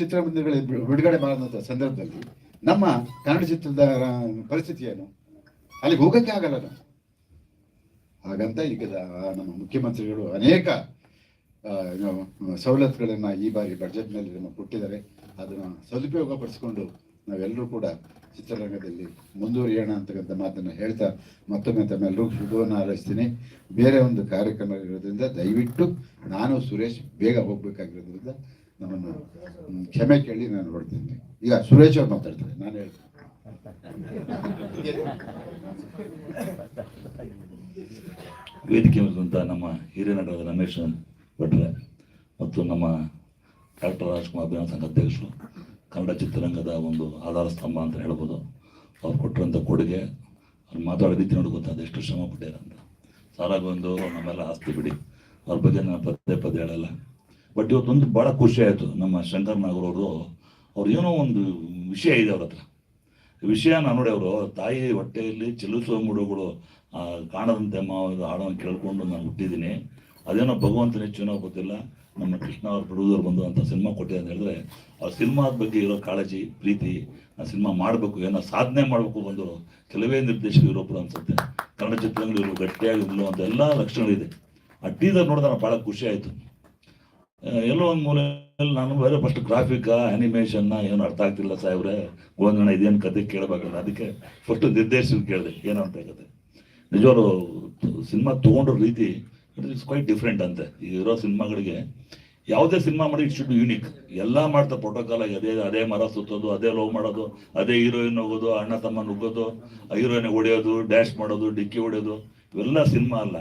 ಚಿತ್ರಮಂದಿರಗಳ ಬಿಡುಗಡೆ ಮಾಡಿದಂಥ ಸಂದರ್ಭದಲ್ಲಿ ನಮ್ಮ ಕನ್ನಡ ಚಿತ್ರದ ಪರಿಸ್ಥಿತಿ ಏನು ಅಲ್ಲಿಗೆ ಹೋಗಕ್ಕೆ ಆಗಲ್ಲ ನಾವು. ಹಾಗಂತ ಈಗ ನಮ್ಮ ಮುಖ್ಯಮಂತ್ರಿಗಳು ಅನೇಕ ಸವಲತ್ತುಗಳನ್ನು ಈ ಬಾರಿ ಬಡ್ಜೆಟ್ನಲ್ಲಿ ಕೊಟ್ಟಿದ್ದಾರೆ. ಅದನ್ನು ಸದುಪಯೋಗ ಪಡಿಸ್ಕೊಂಡು ನಾವೆಲ್ಲರೂ ಕೂಡ ಚಿತ್ರರಂಗದಲ್ಲಿ ಮುಂದುವರಿಯೋಣ ಅಂತಕ್ಕಂಥ ಮಾತನ್ನು ಹೇಳ್ತಾ ಮತ್ತೊಮ್ಮೆ ತಮ್ಮೆಲ್ಲರೂ ಶುಭವನ್ನು ಹಾರೈಸ್ತೀನಿ. ಬೇರೆ ಒಂದು ಕಾರ್ಯಕ್ರಮ ಇರೋದ್ರಿಂದ ದಯವಿಟ್ಟು ನಾನು ಸುರೇಶ್ ಬೇಗ ಹೋಗ್ಬೇಕಾಗಿರೋದ್ರಿಂದ ನಮ್ಮನ್ನು ಕ್ಷಮೆ ಕೇಳಿ ನಾನು ಹೊಡ್ತೀನಿ ಈಗ ಸುರೇಶ್ ಅವ್ರು ಮಾತಾಡ್ತಾರೆ, ನಾನು ಹೇಳ್ತೀನಿ. ವೇದಿಕೆ ಮೇಲಿರುವಂಥ ನಮ್ಮ ಹಿರಿಯ ನಟರಾದ ರಮೇಶ್ ಭಟ್ರೆ ಮತ್ತು ನಮ್ಮ ಡಾಕ್ಟರ್ ರಾಜ್ಕುಮಾರ್ ಅಭಿಯಾನ ಸಂಘ ಅಧ್ಯಕ್ಷರು ಕನ್ನಡ ಚಿತ್ರರಂಗದ ಒಂದು ಆಧಾರ ಸ್ತಂಭ ಅಂತ ಹೇಳ್ಬೋದು. ಅವ್ರು ಕೊಟ್ಟಿರೋಂಥ ಕೊಡುಗೆ, ಅವ್ರು ಮಾತಾಡೋ ರೀತಿ ನೋಡಿ ಗೊತ್ತಾದ ಎಷ್ಟು ಶ್ರಮ ಪಟ್ಟಿದ್ದಾರೆ ಅಂತ. ಸಾರಾಗೊಂದು ನಮ್ಮೆಲ್ಲ ಆಸ್ತಿ ಬಿಡಿ. ಅವ್ರ ಬಗ್ಗೆ ನಾನು ಪದೇ ಪದೇ ಹೇಳಲ್ಲ. ಬಟ್ ಇವತ್ತೊಂದು ಭಾಳ ಖುಷಿ ಆಯಿತು. ನಮ್ಮ ಶಂಕರ್ ಅವರು, ಅವ್ರು ಏನೋ ಒಂದು ವಿಷಯ ಇದೆ ಅವ್ರ ಹತ್ರ. ನಾನು ನೋಡಿ ಅವರು, ತಾಯಿ ಹೊಟ್ಟೆಯಲ್ಲಿ ಚಲಿಸುವ ಮುಡುಗಳು ಕಾಣದಂತೆ ಮಾವ ಹಾಡನ್ನು ಕೇಳ್ಕೊಂಡು ನಾನು ಹುಟ್ಟಿದ್ದೀನಿ. ಅದೇನೋ ಭಗವಂತನ ಹೆಚ್ಚೇನೋ ಗೊತ್ತಿಲ್ಲ. ನಮ್ಮ ಕೃಷ್ಣ ಅವ್ರ ಪ್ರೊಡ್ಯೂಸರ್ ಬಂದು ಅಂತ ಸಿನಿಮಾ ಕೊಟ್ಟಿದೆ ಅಂತ ಹೇಳಿದ್ರೆ, ಆ ಸಿನಿಮಾದ ಬಗ್ಗೆ ಇರೋ ಕಾಳಜಿ, ಪ್ರೀತಿ, ಆ ಸಿನಿಮಾ ಮಾಡಬೇಕು, ಏನೋ ಸಾಧನೆ ಮಾಡಬೇಕು ಬಂದು ಕೆಲವೇ ನಿರ್ದೇಶಕರು ಇರೋಬ್ರು ಅನ್ಸುತ್ತೆ. ಕನ್ನಡ ಚಿತ್ರಗಳು ಇವರು ಗಟ್ಟಿಯಾಗಿರ್ಲು ಅಂತ ಎಲ್ಲ ಲಕ್ಷಣಗಳಿದೆ. ಆ ಟೀಸರ್ ನೋಡಿದ್ರೆ ನಾನು ಭಾಳ ಖುಷಿ ಆಯಿತು. ಎಲ್ಲೋ ಒಂದು ಮೂಲೆಯಲ್ಲಿ ನಾನು ಬೇರೆ ಫಸ್ಟ್ ಗ್ರಾಫಿಕ್ ಅನಿಮೇಷನ್ನ ಏನು ಅರ್ಥ ಆಗ್ತಿಲ್ಲ ಸಾಹೇಬ್ರೆ. ಗೋಂದಣ ಇದೇನು ಕತೆ ಕೇಳಬೇಕಲ್ಲ ಅದಕ್ಕೆ ಫಸ್ಟ್ ನಿರ್ದೇಶಕ ಕೇಳಿದೆ ಏನೋ ಅಂತ ಕತೆ ನಿಜವರು ಸಿನಿಮಾ ತೊಗೊಂಡ್ರ ರೀತಿ ಇಟ್ ಇಸ್ ಕ್ವೈಟ್ ಡಿಫ್ರೆಂಟ್ ಅಂತೆ. ಇರೋ ಸಿನಿಮಾಗಳಿಗೆ ಯಾವುದೇ ಸಿನಿಮಾ ಮಾಡಿ ಇಟ್ ಶುಡ್ ಯೂನಿಕ್. ಎಲ್ಲ ಮಾಡ್ತಾ ಪ್ರೋಟೋಕಾಲ್ ಆಗಿ ಅದೇ ಅದೇ ಮರ ಸುತ್ತೋದು, ಅದೇ ಲವ್ ಮಾಡೋದು, ಅದೇ ಹೀರೋಯಿನ್ ಹೋಗೋದು, ಅಣ್ಣ ತಮ್ಮ ನುಗ್ಗೋದು ಹೀರೋಯಿನ್ ಹೊಡೆಯೋದು ಡ್ಯಾಶ್ ಮಾಡೋದು, ಡಿಕ್ಕಿ ಹೊಡೆಯೋದು, ಇವೆಲ್ಲ ಸಿನಿಮಾ ಅಲ್ಲ.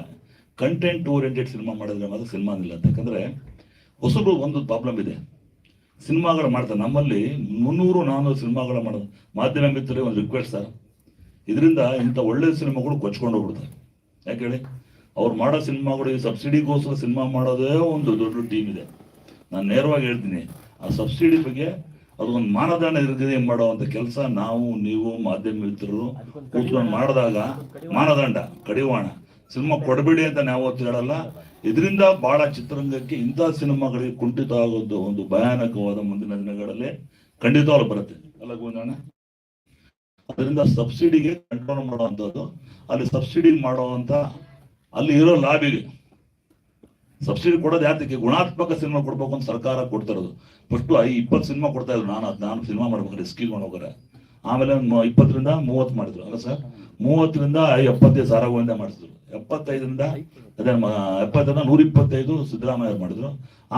ಕಂಟೆಂಟ್ ಓರಿಯೆಂಟೆಡ್ ಸಿನಿಮಾ ಮಾಡಿದ್ರೆ ಮಾತ್ರ ಸಿನಿಮಾ ಇಲ್ಲ ಯಾಕಂದ್ರೆ ಹೊಸಬ್ರು ಒಂದು ಪ್ರಾಬ್ಲಮ್ ಇದೆ. ಸಿನಿಮಾಗಳು ಮಾಡ್ತಾರೆ. ನಮ್ಮಲ್ಲಿ ಮುನ್ನೂರು ನಾನ್ನೂರು ಸಿನಿಮಾಗಳ ಮಾಡೋದು ಮಾಧ್ಯಮ ಮಿತ್ರರೇ ಒಂದು ರಿಕ್ವೆಸ್ಟ್ ಸರ್. ಇದರಿಂದ ಇಂಥ ಒಳ್ಳೆ ಸಿನಿಮಾಗಳು ಕೊಚ್ಕೊಂಡು ಹೋಗ್ಬಿಡ್ತಾರೆ. ಯಾಕೆ ಹೇಳಿ? ಅವ್ರು ಮಾಡೋ ಸಿನಿಮಾಗಳಿಗೆ ಸಬ್ಸಿಡಿಗೋಸ್ಕರ ಸಿನಿಮಾ ಮಾಡೋದೇ ಒಂದು ದೊಡ್ಡ ಟೀಮ್ ಇದೆ. ನಾನು ನೇರವಾಗಿ ಹೇಳ್ತೀನಿ, ಆ ಸಬ್ಸಿಡಿ ಬಗ್ಗೆ ಅದೊಂದು ಮಾನದಂಡ ಮಾಡೋ ಅಂತ ಕೆಲಸ ನಾವು, ನೀವು ಮಾಧ್ಯಮ ಮಿತ್ರರು ಕೂತ್ಕೊಂಡು ಮಾಡಿದಾಗ ಮಾನದಂಡ, ಕಡಿವಾಣ. ಸಿನಿಮಾ ಕೊಡಬೇಡಿ ಅಂತ ನಾವು ಹೇಳಲ್ಲ. ಇದರಿಂದ ಬಹಳ ಚಿತ್ರರಂಗಕ್ಕೆ ಇಂಥ ಸಿನಿಮಾಗಳಿಗೆ ಕುಂಠಿತ ಆಗೋದು ಒಂದು ಭಯಾನಕವಾದ ಮುಂದಿನ ದಿನಗಳಲ್ಲಿ ಖಂಡಿತವಾಗ್ಲು ಬರುತ್ತೆ. ಅಲ್ಲ ಗೋಂದಣ್ಣ ಅದರಿಂದ ಸಬ್ಸಿಡಿಗೆ ಕಂಟ್ರೋಲ್ ಮಾಡುವಂಥದ್ದು, ಅಲ್ಲಿ ಸಬ್ಸಿಡಿ ಮಾಡುವಂತ ಅಲ್ಲಿ ಇರೋ ಲಾಬಿಗೆ ಸಬ್ಸಿಡಿ ಕೊಡೋದು ಯಾತಕ್ಕೆ ಗುಣಾತ್ಮಕ ಸಿನಿಮಾ ಕೊಡ್ಬೇಕು ಅಂತ ಸರ್ಕಾರ ಕೊಡ್ತಾ ಫಸ್ಟು ಐ ಇಪ್ಪತ್ತು ಸಿನಿಮಾ ಕೊಡ್ತಾ ಇದ್ರು. ನಾನು ಅದ್ ನಾನು ಸಿನಿಮಾ ಮಾಡ್ಬೇಕು ಸ್ಕೀಲ್ ಮಾಡೋಗ್ರೆ ಆಮೇಲೆ ಇಪ್ಪತ್ತರಿಂದ ಮೂವತ್ತು ಮಾಡಿದ್ರು. ಅಲ್ಲ ಸರ್? ಮೂವತ್ತರಿಂದ ಎಪ್ಪತ್ತೈದು ಸಾರಾಗೋವಿಂದ ಮಾಡಿಸಿದ್ರು. ಎಪ್ಪತ್ತೈದರಿಂದ ಅದೇ ಎಪ್ಪತ್ತರಿಂದ ನೂರ ಇಪ್ಪತ್ತೈದು ಸಿದ್ದರಾಮಯ್ಯ ಮಾಡಿದ್ರು.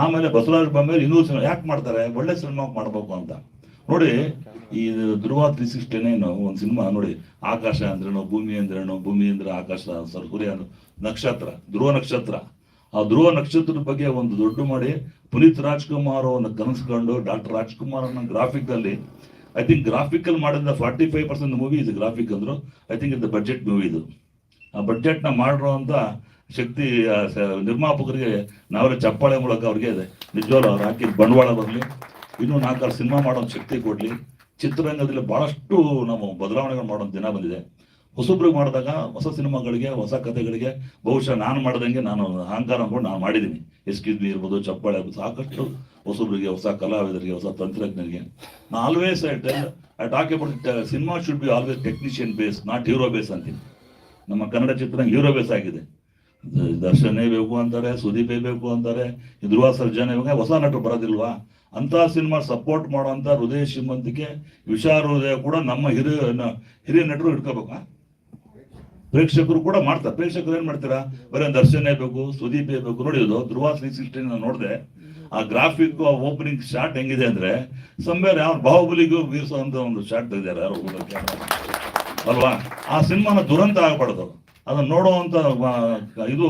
ಆಮೇಲೆ ಬಸವರಾಜ ಬೊಮ್ಮಾಯಿ ಇನ್ನೂರು ಸಿನಿಮಾ ಯಾಕೆ ಮಾಡ್ತಾರೆ? ಒಳ್ಳೆ ಸಿನಿಮಾ ಮಾಡ್ಬೇಕು ಅಂತ. ನೋಡಿ, ಈ ಧ್ರುವ ತ್ರೀ ಸಿಕ್ಸ್ಟಿ ನೈನ್ ಒಂದು ಸಿನಿಮಾ ನೋಡಿ, ಆಕಾಶ ಅಂದ್ರೇನು, ಭೂಮಿ ಅಂದ್ರೇನು, ಭೂಮಿ ಅಂದ್ರೆ ಆಕಾಶ, ಸರ್, ಸೂರ್ಯ ನಕ್ಷತ್ರ, ಧ್ರುವ ನಕ್ಷತ್ರ. ಆ ಧ್ರುವ ನಕ್ಷತ್ರದ ಬಗ್ಗೆ ಒಂದು ದೊಡ್ಡ ಮಾಡಿ ಪುನೀತ್ ರಾಜ್ಕುಮಾರ್ ಅವನ್ನ ಕನಸ್ಕೊಂಡು ಡಾಕ್ಟರ್ ರಾಜ್ಕುಮಾರ್ ಅನ್ನೋ ಗ್ರಾಫಿಕ್ ಅಲ್ಲಿ ಐ ಥಿಂಕ್ ಗ್ರಾಫಿಕಲ್ ಮಾಡಿದ ಫಾರ್ಟಿ ಫೈವ್ ಪರ್ಸೆಂಟ್ ಮೂವಿ ಇದು ಗ್ರಾಫಿಕ್ ಅಂದ್ರು ಐ ಥಿಂಕ್ ಇದು ಬಜೆಟ್ ಮೂವಿ ಇದು. ಆ ಬಜೆಟ್ನ ಅಂತ ಶಕ್ತಿ ನಿರ್ಮಾಪಕರಿಗೆ ನಾವೆಲ್ಲ ಚಪ್ಪಾಳೆ ಮೂಲಕ ಅವ್ರಿಗೆ ನಿಜವಾಗ್ಲೂ ಅವ್ರು ಹಾಕಿದ ಬಂಡವಾಳ ಬರಲಿ. ಇನ್ನೂ ನಾಲ್ಕಾರು ಸಿನಿಮಾ ಮಾಡೋ ಶಕ್ತಿ ಕೊಡ್ಲಿ. ಚಿತ್ರರಂಗದಲ್ಲಿ ಬಹಳಷ್ಟು ನಾವು ಬದಲಾವಣೆಗಳು ಮಾಡೋ ದಿನ ಬಂದಿದೆ. ಹೊಸಬ್ರಿಗೆ ಮಾಡಿದಾಗ ಹೊಸ ಸಿನಿಮಾಗಳಿಗೆ, ಹೊಸ ಕಥೆಗಳಿಗೆ ಬಹುಶಃ ನಾನು ಮಾಡ್ದಂಗೆ ನಾನು ಅಹಂಕಾರ ಅನ್ಕೊಂಡು ನಾನು ಮಾಡಿದ್ದೀನಿ ಎಸ್ಕಿಸ್ ಬಿ ಇರ್ಬೋದು, ಚಪ್ಪಾಳೆ ಇರ್ಬೋದು, ಸಾಕಷ್ಟು ಹೊಸಬ್ರಿಗೆ, ಹೊಸ ಕಲಾವಿದರಿಗೆ, ಹೊಸ ತಂತ್ರಜ್ಞರಿಗೆ. ನಾ always I tell I talk about cinema should be always technician base not hero base ಅಂತೀನಿ. ನಮ್ಮ ಕನ್ನಡ ಚಿತ್ರ ಹೀರೋ ಬೇಸ್ ಆಗಿದೆ. ದರ್ಶನೇ ಬೇಕು ಅಂತಾರೆ, ಸುದೀಪೇ ಬೇಕು ಅಂತಾರೆ ಧ್ರುವ ಸರ್ಜನೆ ಹೊಸ ನಟರು ಬರೋದಿಲ್ವಾ? ಅಂತ ಸಿನಿಮಾ ಸಪೋರ್ಟ್ ಮಾಡುವಂತ ಹೃದಯ ಶ್ರೀಮಂತಿಕೆ ವಿಷಾರ ಹೃದಯ ಕೂಡ ನಮ್ಮ ಹಿರಿಯ ಹಿರಿಯ ನಟರು ಇಟ್ಕೋಬೇಕಾ ಪ್ರೇಕ್ಷಕರು ಕೂಡ ಮಾಡ್ತಾರೆ. ಪ್ರೇಕ್ಷಕರು ಏನ್ ಮಾಡ್ತೀರಾ? ಬರೀ ದರ್ಶನೇ ಬೇಕು, ಸುದೀಪ್ ಬೇಕು. ನೋಡಿದ್ರು ಧ್ರುವ ತ್ರೀ ಸಿಕ್ಸ್ಟಿ ನೋಡಿದೆ. ಆ ಗ್ರಾಫಿಕ್ ಓಪನಿಂಗ್ ಶಾಟ್ ಹೆಂಗಿದೆ ಅಂದ್ರೆ ಸಂಬೇರ್ ಅವ್ರ ಬಾಹುಬಲಿಗೂ ಬೀರಿಸುವಂತ ಒಂದು ಶಾಟ್ ತೆಗೆದಾರೆ ಅಲ್ವಾ? ಆ ಸಿನಿಮಾನ ದುರಂತ ಆಗ್ಬಾರ್ದು ಅದನ್ನ ನೋಡುವಂತ ಇದು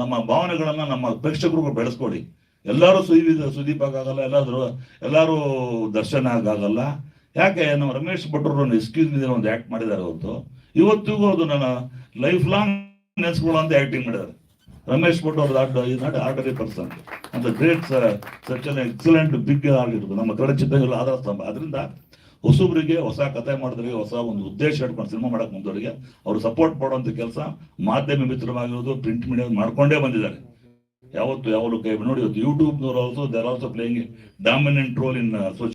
ನಮ್ಮ ಭಾವನೆಗಳನ್ನ ನಮ್ಮ ಪ್ರೇಕ್ಷಕರು ಬೆಳೆಸ್ಕೊಡಿ. ಎಲ್ಲರೂ ಸುದೀಪ್ ಸುದೀಪ್ ಎಲ್ಲಾದ್ರು, ಎಲ್ಲರೂ ದರ್ಶನ ಆಗಾಗಲ್ಲ ಯಾಕೆ ನಮ್ಮ ರಮೇಶ್ ಭಟ್ರು ಎಕ್ಸ್ಕ್ಯೂಸ್ ಮೀ ಒಂದು ಆಕ್ಟ್ ಮಾಡಿದ್ದಾರೆ ಅವತ್ತು ಇವತ್ತಿಗೂ ಅದು ನನ್ನ ಲೈಫ್ ಲಾಂಗ್ ನೆನೆಸ್ಕೊಳ್ಳುವಂತ ಆಕ್ಟಿಂಗ್ ಮಾಡಿದ್ದಾರೆ. ರಮೇಶ್ ಭಟ್ ಅವ್ರದ್ದು ನಾಟ್ ಆರ್ಡರಿ ಪರ್ಸನ್ ಅಂತ great such an excellent big ಆಗಿರ್ಬೋದು ನಮ್ಮ ಕನ್ನಡ ಚಿತ್ರಗಳ ಆಧಾರ ಸ್ತಂಭ. ಅದರಿಂದ ಹೊಸಬ್ರಿಗೆ ಹೊಸ ಕಥೆ ಮಾಡಿದ್ರಿಗೆ ಹೊಸ ಒಂದು ಉದ್ದೇಶ ಇಟ್ಕೊಂಡು ಸಿನಿಮಾ ಮಾಡಕ್ ಮುಂದವರಿಗೆ ಅವರು ಸಪೋರ್ಟ್ ಮಾಡುವಂತ ಕೆಲಸ ಮಾಧ್ಯಮ ಮಿತ್ರವಾಗಿರೋದು ಪ್ರಿಂಟ್ ಮೀಡಿಯಾ ಮಾಡ್ಕೊಂಡೇ ಬಂದಿದ್ದಾರೆ. ಯಾವತ್ತು ಯಾವ ಕೈ ನೋಡಿ YouTube also there also playing dominant role in social